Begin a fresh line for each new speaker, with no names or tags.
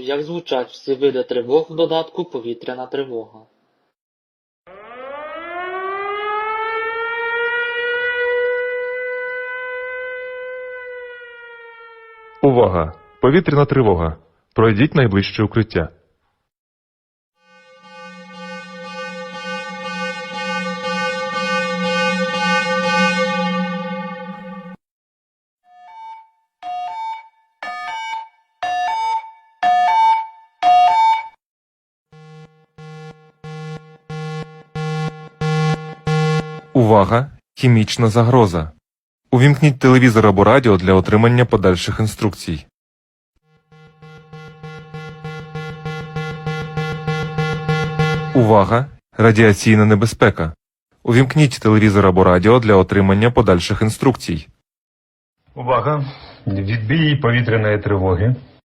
як звучать всі види тривог в додатку Повітряна тривога.
Увага! Повітряна тривога. Пройдіть найближче укриття. Увага! Хімічна загроза. Увімкніть телевізор або радіо для отримання подальших інструкцій. Увага! Радіаційна небезпека. Увімкніть телевізор або радіо для отримання подальших інструкцій.
Увага! Відбій повітряної тривоги.